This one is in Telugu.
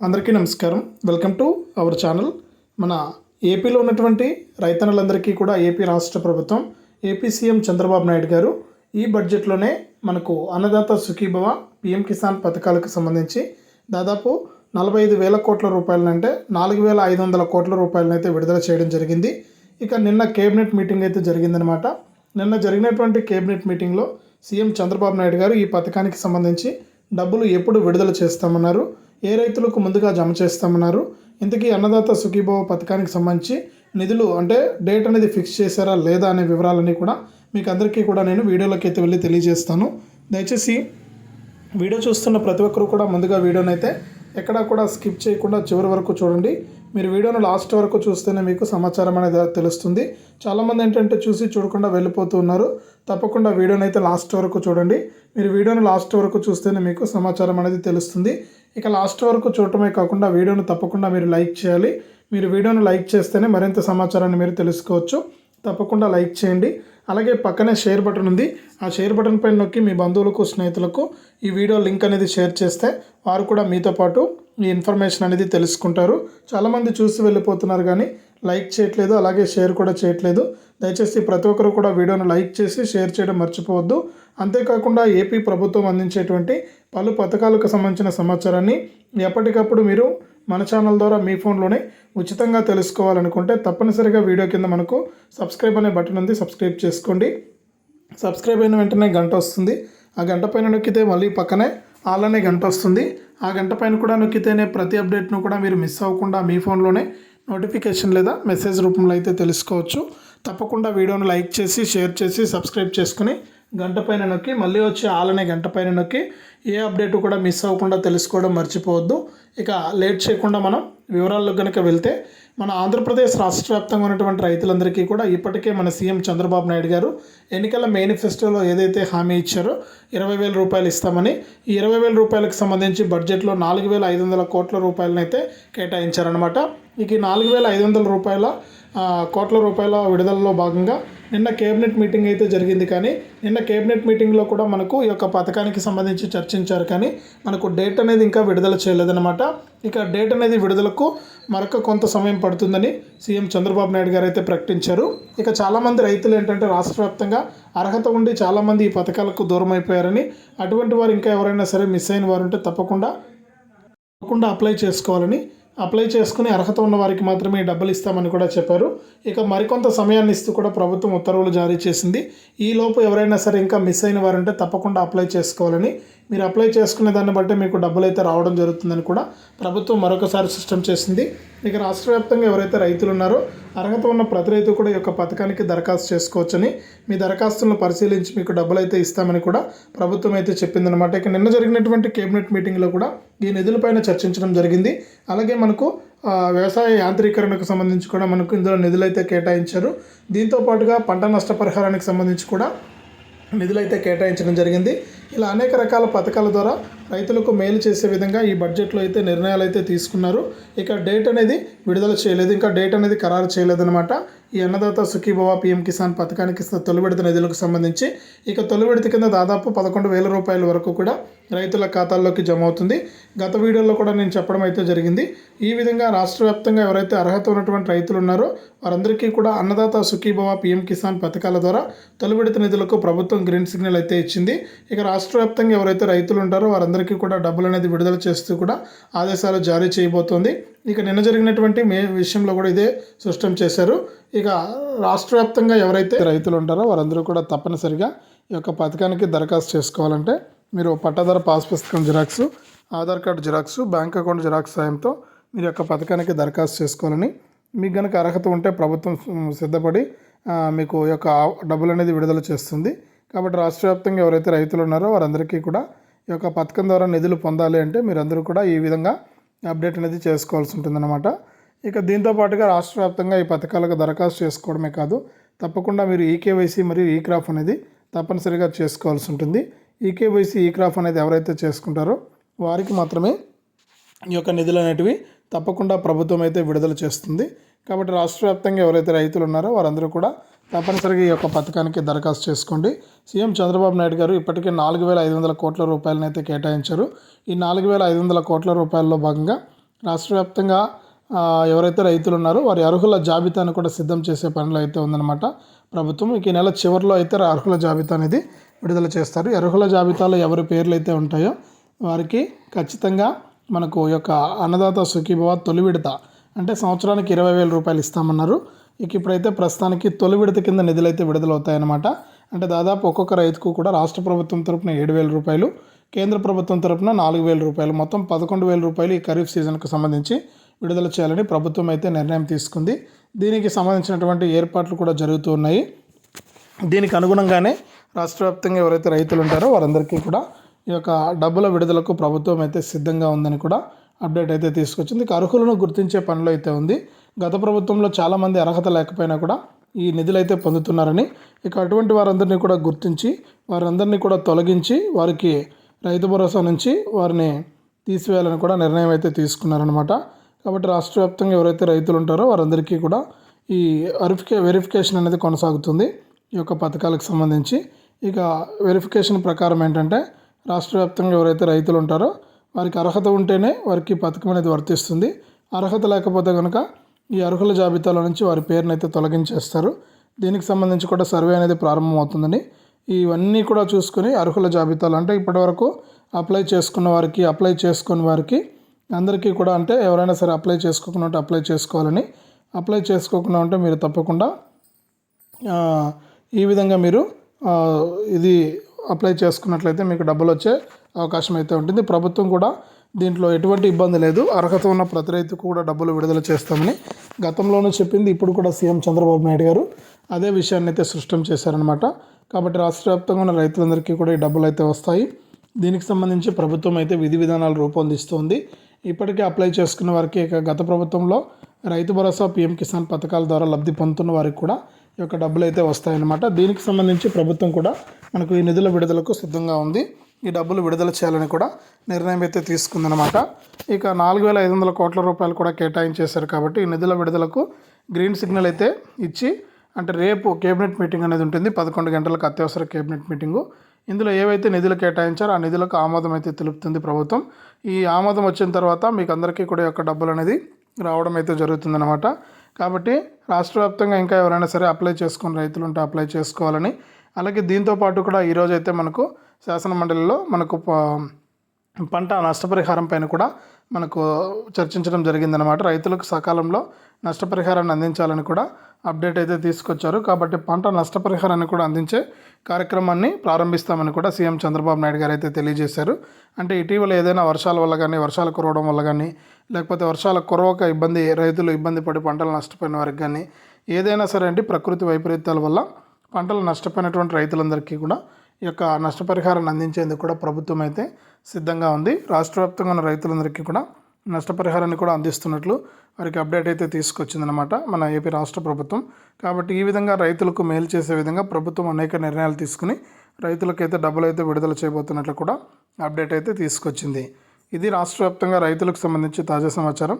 అందరికీ నమస్కారం. Welcome to our channel. మన ఏపీలో ఉన్నటువంటి రైతన్నలందరికీ కూడా ఏపీ రాష్ట్ర ప్రభుత్వం ఏపీ సీఎం చంద్రబాబు నాయుడు గారు ఈ బడ్జెట్లోనే మనకు అన్నదాత సుఖీభవ పిఎం కిసాన్ పథకాలకు సంబంధించి దాదాపు నలభై ఐదు వేల కోట్ల రూపాయలనంటే నాలుగు వేల ఐదు వందల కోట్ల రూపాయలనైతే విడుదల చేయడం జరిగింది. ఇక నిన్న కేబినెట్ మీటింగ్ అయితే జరిగిందనమాట నిన్న జరిగినటువంటి కేబినెట్ మీటింగ్లో సీఎం చంద్రబాబు నాయుడు గారు ఈ పథకానికి సంబంధించి డబ్బులు ఎప్పుడు విడుదల చేస్తామన్నారు. ఏ రైతులకు ముందుగా జమ చేస్తామన్నారు? ఇంతకీ అన్నదాత సుఖీభవ పథకానికి సంబంధించి నిధులు అంటే డేట్ అనేది ఫిక్స్ చేశారా లేదా అనే వివరాలన్నీ కూడా మీకు అందరికీ కూడా నేను వీడియోలోకి అయితే వెళ్ళి తెలియజేస్తాను. దయచేసి వీడియో చూస్తున్న ప్రతి ఒక్కరు కూడా ముందుగా వీడియోనైతే అయితే ఎక్కడా కూడా స్కిప్ చేయకుండా చివరి వరకు చూడండి. మీరు వీడియోను లాస్ట్ వరకు చూస్తేనే మీకు సమాచారం అనేది తెలుస్తుంది. చాలామంది ఏంటంటే చూసి చూడకుండా వెళ్ళిపోతూ ఉన్నారు. తప్పకుండా వీడియోని అయితే లాస్ట్ వరకు చూడండి. మీరు వీడియోను లాస్ట్ వరకు చూస్తేనే మీకు సమాచారం అనేది తెలుస్తుంది. ఇక లాస్ట్ వరకు చూడటమే కాకుండా వీడియోను తప్పకుండా మీరు లైక్ చేయాలి. మీరు వీడియోను లైక్ చేస్తేనే మరింత సమాచారాన్ని మీరు తెలుసుకోవచ్చు. తప్పకుండా లైక్ చేయండి. అలాగే పక్కనే షేర్ బటన్ ఉంది. ఆ షేర్ బటన్ పైన నొక్కి మీ బంధువులకు స్నేహితులకు ఈ వీడియో లింక్ అనేది షేర్ చేస్తే వారు కూడా మీతో పాటు ఈ ఇన్ఫర్మేషన్ అనేది తెలుసుకుంటారు. చాలామంది చూసి వెళ్ళిపోతున్నారు కానీ లైక్ చేయట్లేదు అలాగే షేర్ కూడా చేయట్లేదు. దయచేసి ప్రతి ఒక్కరు కూడా వీడియోను లైక్ చేసి షేర్ చేయడం మర్చిపోవద్దు. అంతేకాకుండా ఏపీ ప్రభుత్వం అందించేటువంటి పలు పథకాలకు సంబంధించిన సమాచారాన్ని ఎప్పటికప్పుడు మీరు మన ఛానల్ ద్వారా మీ ఫోన్లోనే ఉచితంగా తెలుసుకోవాలనుకుంటే తప్పనిసరిగా వీడియో కింద మనకు సబ్స్క్రైబ్ అనే బటన్ ఉంది సబ్స్క్రైబ్ చేసుకోండి. సబ్స్క్రైబ్ అయిన వెంటనే గంట వస్తుంది. ఆ గంట పైన నొక్కితే మళ్ళీ పక్కనే వాళ్ళనే గంట వస్తుంది. ఆ గంట పైన కూడా నొక్కితేనే ప్రతి అప్డేట్ను కూడా మీరు మిస్ అవ్వకుండా మీ ఫోన్లోనే నోటిఫికేషన్ లేదా మెసేజ్ రూపంలో అయితే తెలుసుకోవచ్చు. తప్పకుండా వీడియోను లైక్ చేసి షేర్ చేసి సబ్స్క్రైబ్ చేసుకుని గంట పైన నొక్కి మళ్ళీ వచ్చి ఆలనే గంట పైన నొక్కి ఏ అప్డేట్ కూడా మిస్ అవ్వకుండా తెలుసుకోవడం మర్చిపోవద్దు. ఇక లేట్ చేయకుండా మనం వివరాల్లో కనుక వెళ్తే మన ఆంధ్రప్రదేశ్ రాష్ట్ర వ్యాప్తంగా ఉన్నటువంటి రైతులందరికీ కూడా ఇప్పటికే మన సీఎం చంద్రబాబు నాయుడు గారు ఎన్నికల మేనిఫెస్టోలో ఏదైతే హామీ ఇచ్చారో ఇరవై వేల రూపాయలు ఇస్తామని ఈ ఇరవై వేల రూపాయలకు సంబంధించి బడ్జెట్లో నాలుగు వేల ఐదు వందల కోట్ల రూపాయలనైతే కేటాయించారనమాట ఇక ఈ నాలుగు వేల ఐదు వందల రూపాయల కోట్ల రూపాయల విడుదలలో భాగంగా నిన్న కేబినెట్ మీటింగ్ అయితే జరిగింది కానీ నిన్న కేబినెట్ మీటింగ్లో కూడా మనకు ఈ యొక్క పథకానికి సంబంధించి చర్చించారు కానీ మనకు డేట్ అనేది ఇంకా విడుదల చేయలేదన్నమాట. ఇక డేట్ అనేది విడుదలకు మరొక కొంత సమయం పడుతుందని సీఎం చంద్రబాబు నాయుడు గారు అయితే ప్రకటించారు. ఇక చాలామంది రైతులు ఏంటంటే రాష్ట్ర వ్యాప్తంగా అర్హత ఉండి చాలామంది ఈ పథకాలకు దూరం అయిపోయారని అటువంటి వారు ఇంకా ఎవరైనా సరే మిస్ అయిన వారు ఉంటే తప్పకుండా తప్పకుండా అప్లై చేసుకోవాలని అప్లై చేసుకుని అర్హత ఉన్న వారికి మాత్రమే డబ్బులు ఇస్తామని కూడా చెప్పారు. ఇక మరికొంత సమయాన్ని ఇస్తూ కూడా ప్రభుత్వం ఉత్తర్వులు జారీ చేసింది. ఈ లోపు ఎవరైనా సరే ఇంకా మిస్ అయిన వారంటే తప్పకుండా అప్లై చేసుకోవాలని. మీరు అప్లై చేసుకునే దాన్ని బట్టి మీకు డబ్బులు అయితే రావడం జరుగుతుందని కూడా ప్రభుత్వం మరొకసారి సిస్టమ్ చేసింది. ఇక రాష్ట్ర వ్యాప్తంగా ఎవరైతే రైతులు ఉన్నారో అర్హత ఉన్న ప్రతి రైతు కూడా ఈ యొక్క పథకానికి దరఖాస్తు చేసుకోవచ్చని మీ దరఖాస్తులను పరిశీలించి మీకు డబ్బులు అయితే ఇస్తామని కూడా ప్రభుత్వం అయితే చెప్పిందనమాట ఇక నిన్న జరిగినటువంటి కేబినెట్ మీటింగ్లో కూడా ఈ నిధులపైన చర్చించడం జరిగింది. అలాగే మనకు వ్యవసాయ యాంత్రీకరణకు సంబంధించి కూడా మనకు ఇందులో నిధులైతే కేటాయించారు. దీంతో పాటుగా పంట నష్టపరిహారానికి సంబంధించి కూడా నిధులైతే కేటాయించడం జరిగింది. ఇలా అనేక రకాల పథకాల ద్వారా రైతులకు మేలు చేసే విధంగా ఈ బడ్జెట్లో అయితే నిర్ణయాలు అయితే తీసుకున్నారు. ఇక డేట్ అనేది విడుదల చేయలేదు. ఇంకా డేట్ అనేది ఖరారు చేయలేదన్నమాట. ఈ అన్నదాత సుఖీభవ పిఎం కిసాన్ పథకానికి స- తొలి విడత నిధులకు సంబంధించి ఇక తొలి విడత కింద దాదాపు పదకొండు వేల రూపాయల వరకు కూడా రైతుల ఖాతాల్లోకి జమ అవుతుంది. గత వీడియోలో కూడా నేను చెప్పడం అయితే జరిగింది. ఈ విధంగా రాష్ట్ర వ్యాప్తంగా ఎవరైతే అర్హత ఉన్నటువంటి రైతులు ఉన్నారో వారందరికీ కూడా అన్నదాత సుఖీభవ పిఎం కిసాన్ పథకాల ద్వారా తొలి విడత నిధులకు ప్రభుత్వం గ్రీన్ సిగ్నల్ అయితే ఇచ్చింది. ఇక రాష్ట్ర వ్యాప్తంగా ఎవరైతే రైతులు ఉంటారో వారందరూ అందరికీ కూడా డబ్బులు అనేది విడుదల చేస్తూ కూడా ఆదేశాలు జారీ చేయబోతోంది. ఇక నిన్న జరిగినటువంటి మే విషయంలో కూడా ఇదే స్పష్టం చేశారు. ఇక రాష్ట్ర వ్యాప్తంగా ఎవరైతే రైతులు ఉంటారో వారందరూ కూడా తప్పనిసరిగా ఈ యొక్క పథకానికి దరఖాస్తు చేసుకోవాలంటే మీరు పట్టాదార పాస్ పుస్తకం xerox Aadhaar card xerox bank account xerox సాయంతో మీరు యొక్క పథకానికి దరఖాస్తు చేసుకోవాలని మీకు కనుక అర్హత ఉంటే ప్రభుత్వం సిద్ధపడి మీకు ఈ యొక్క డబ్బులు అనేది విడుదల చేస్తుంది. కాబట్టి రాష్ట్ర వ్యాప్తంగా ఎవరైతే రైతులు ఉన్నారో వారందరికీ కూడా ఈ యొక్క పథకం ద్వారా నిధులు పొందాలి అంటే మీరందరూ కూడా ఈ విధంగా అప్డేట్ అనేది చేసుకోవాల్సి ఉంటుందన్నమాట. ఇక దీంతో పాటుగా రాష్ట్ర వ్యాప్తంగా ఈ పథకాలకు దరఖాస్తు చేసుకోవడమే కాదు తప్పకుండా మీరు ఈకేవైసీ మరియు ఈ క్రాఫ్ అనేది తప్పనిసరిగా చేసుకోవాల్సి ఉంటుంది. ఈకేవైసీ ఈ క్రాఫ్ అనేది ఎవరైతే చేసుకుంటారో వారికి మాత్రమే ఈ యొక్క నిధులు అనేటివి తప్పకుండా ప్రభుత్వం అయితే విడుదల చేస్తుంది. కాబట్టి రాష్ట్ర వ్యాప్తంగా ఎవరైతే రైతులు ఉన్నారో వారందరూ కూడా తప్పనిసరిగా ఈ యొక్క పథకానికి దరఖాస్తు చేసుకోండి. సీఎం చంద్రబాబు నాయుడు గారు ఇప్పటికే నాలుగు వేల ఐదు వందల కోట్ల రూపాయలనైతే కేటాయించారు. ఈ నాలుగు వేల ఐదు వందల కోట్ల రూపాయల్లో భాగంగా రాష్ట్ర వ్యాప్తంగా ఎవరైతే రైతులు ఉన్నారో వారి అర్హుల జాబితాను కూడా సిద్ధం చేసే పనిలో అయితే ఉందన్నమాట. ప్రభుత్వం ఈ నెల చివరిలో అయితే అర్హుల జాబితా అనేది విడుదల చేస్తారు. ఈ అర్హుల జాబితాలో ఎవరి పేర్లు అయితే ఉంటాయో వారికి ఖచ్చితంగా మనకు ఈ యొక్క అన్నదాత సుఖీభవ తొలి విడత అంటే సంవత్సరానికి ఇరవై వేల రూపాయలు ఇస్తామన్నారు. ఇక ఇప్పుడైతే ప్రస్తుతానికి తొలి విడత కింద నిధులు అయితే విడుదలవుతాయన్నమాట. అంటే దాదాపు ఒక్కొక్క రైతుకు కూడా రాష్ట్ర ప్రభుత్వం తరపున ఏడు వేల రూపాయలు కేంద్ర ప్రభుత్వం తరపున నాలుగు వేల రూపాయలు మొత్తం పదకొండు వేల రూపాయలు ఈ ఖరీఫ్ సీజన్కు సంబంధించి విడుదల చేయాలని ప్రభుత్వం అయితే నిర్ణయం తీసుకుంది. దీనికి సంబంధించినటువంటి ఏర్పాట్లు కూడా జరుగుతూ ఉన్నాయి. దీనికి అనుగుణంగానే రాష్ట్ర వ్యాప్తంగా ఎవరైతే రైతులు ఉంటారో వారందరికీ కూడా ఈ యొక్క డబ్బుల విడుదలకు ప్రభుత్వం అయితే సిద్ధంగా ఉందని కూడా అప్డేట్ అయితే తీసుకొచ్చింది. అర్హులను గుర్తించే పనిలో అయితే ఉంది. గత ప్రభుత్వంలో చాలామంది అర్హత లేకపోయినా కూడా ఈ నిధులు అయితే పొందుతున్నారని ఇక అటువంటి వారందరినీ కూడా గుర్తించి వారందరినీ కూడా తొలగించి వారికి రైతు భరోసా నుంచి వారిని తీసివేయాలని కూడా నిర్ణయం అయితే తీసుకున్నారనమాట కాబట్టి రాష్ట్ర వ్యాప్తంగా ఎవరైతే రైతులు ఉంటారో వారందరికీ కూడా ఈ వెరిఫికే వెరిఫికేషన్ అనేది కొనసాగుతుంది ఈ యొక్క పథకాలకు సంబంధించి. ఇక వెరిఫికేషన్ ప్రకారం ఏంటంటే రాష్ట్ర వ్యాప్తంగా ఎవరైతే రైతులు ఉంటారో వారికి అర్హత ఉంటేనే వారికి పథకం అనేది వర్తిస్తుంది. అర్హత లేకపోతే కనుక ఈ అర్హుల జాబితాలో నుంచి వారి పేరుని అయితే తొలగించేస్తారు. దీనికి సంబంధించి కూడా సర్వే అనేది ప్రారంభమవుతుందని ఇవన్నీ కూడా చూసుకొని అర్హుల జాబితాలు అంటే ఇప్పటివరకు అప్లై చేసుకున్న వారికి అప్లై చేసుకున్న వారికి అందరికీ కూడా అంటే ఎవరైనా సరే అప్లై చేసుకోకుండా ఉంటే అప్లై చేసుకోవాలని అప్లై చేసుకోకుండా ఉంటే మీరు తప్పకుండా ఈ విధంగా మీరు ఇది అప్లై చేసుకున్నట్లయితే మీకు డబ్బులు వచ్చే అవకాశం అయితే ఉంటుంది. ప్రభుత్వం కూడా దీంట్లో ఎటువంటి ఇబ్బంది లేదు. అర్హత ఉన్న ప్రతి రైతుకు కూడా డబ్బులు విడుదల చేస్తామని గతంలోనూ చెప్పింది. ఇప్పుడు కూడా సీఎం చంద్రబాబు నాయుడు గారు అదే విషయాన్ని అయితే సృష్టం చేశారనమాట కాబట్టి రాష్ట్ర వ్యాప్తంగా ఉన్న రైతులందరికీ కూడా ఈ డబ్బులు అయితే వస్తాయి. దీనికి సంబంధించి ప్రభుత్వం అయితే విధి విధానాలు రూపొందిస్తోంది. ఇప్పటికే అప్లై చేసుకున్న వారికి ఇక గత ప్రభుత్వంలో రైతు భరోసా పీఎం కిసాన్ పథకాల ద్వారా లబ్ధి పొందుతున్న వారికి కూడా ఈ యొక్క డబ్బులు అయితే వస్తాయన్నమాట. దీనికి సంబంధించి ప్రభుత్వం కూడా మనకు ఈ నిధుల విడుదలకు సిద్ధంగా ఉంది. ఈ డబ్బులు విడుదల చేయాలని కూడా నిర్ణయం అయితే తీసుకుందనమాట ఇక నాలుగు వేల ఐదు వందల కోట్ల రూపాయలు కూడా కేటాయించేశారు కాబట్టి ఈ నిధుల విడుదలకు గ్రీన్ సిగ్నల్ అయితే ఇచ్చి అంటే రేపు కేబినెట్ మీటింగ్ అనేది ఉంటుంది పదకొండు గంటలకు అత్యవసర కేబినెట్ మీటింగు. ఇందులో ఏవైతే నిధులు కేటాయించారో ఆ నిధులకు ఆమోదం అయితే తెలుపుతుంది ప్రభుత్వం. ఈ ఆమోదం వచ్చిన తర్వాత మీకు అందరికీ కూడా యొక్క డబ్బులు అనేది రావడం అయితే జరుగుతుందన్నమాట. కాబట్టి రాష్ట్ర వ్యాప్తంగా ఇంకా ఎవరైనా సరే అప్లై చేసుకుని రైతులు ఉంటే అప్లై చేసుకోవాలని అలాగే దీంతో పాటు కూడా ఈరోజు అయితే మనకు శాసన మండలిలో మనకు ప- పంట నష్టపరిహారం పైన కూడా మనకు చర్చించడం జరిగిందనమాట రైతులకు సకాలంలో నష్టపరిహారాన్ని అందించాలని కూడా అప్డేట్ అయితే తీసుకొచ్చారు. కాబట్టి పంట నష్టపరిహారాన్ని కూడా అందించే కార్యక్రమాన్ని ప్రారంభిస్తామని కూడా సీఎం చంద్రబాబు నాయుడు గారు అయితే తెలియజేశారు. అంటే ఇటీవల ఏదైనా వర్షాల వల్ల కానీ వర్షాలు కురవడం వల్ల కానీ లేకపోతే వర్షాల కురవక ఇబ్బంది రైతులు ఇబ్బంది పడి పంటలు నష్టపోయిన వారికి కానీ ఏదైనా సరే అండి ప్రకృతి వైపరీత్యాల వల్ల పంటలు నష్టపోయినటువంటి రైతులందరికీ కూడా ఈ యొక్క నష్టపరిహారాన్ని అందించేందుకు కూడా ప్రభుత్వం అయితే సిద్ధంగా ఉంది. రాష్ట్ర వ్యాప్తంగా ఉన్న రైతులందరికీ కూడా నష్టపరిహారాన్ని కూడా అందిస్తున్నట్లు వారికి అప్డేట్ అయితే తీసుకొచ్చిందనమాట మన ఏపీ రాష్ట్ర ప్రభుత్వం. కాబట్టి ఈ విధంగా రైతులకు మేలు చేసే విధంగా ప్రభుత్వం అనేక నిర్ణయాలు తీసుకుని రైతులకైతే డబ్బులు అయితే విడుదల చేయబోతున్నట్లు కూడా అప్డేట్ అయితే తీసుకొచ్చింది. ఇది రాష్ట్ర వ్యాప్తంగా రైతులకు సంబంధించి తాజా సమాచారం.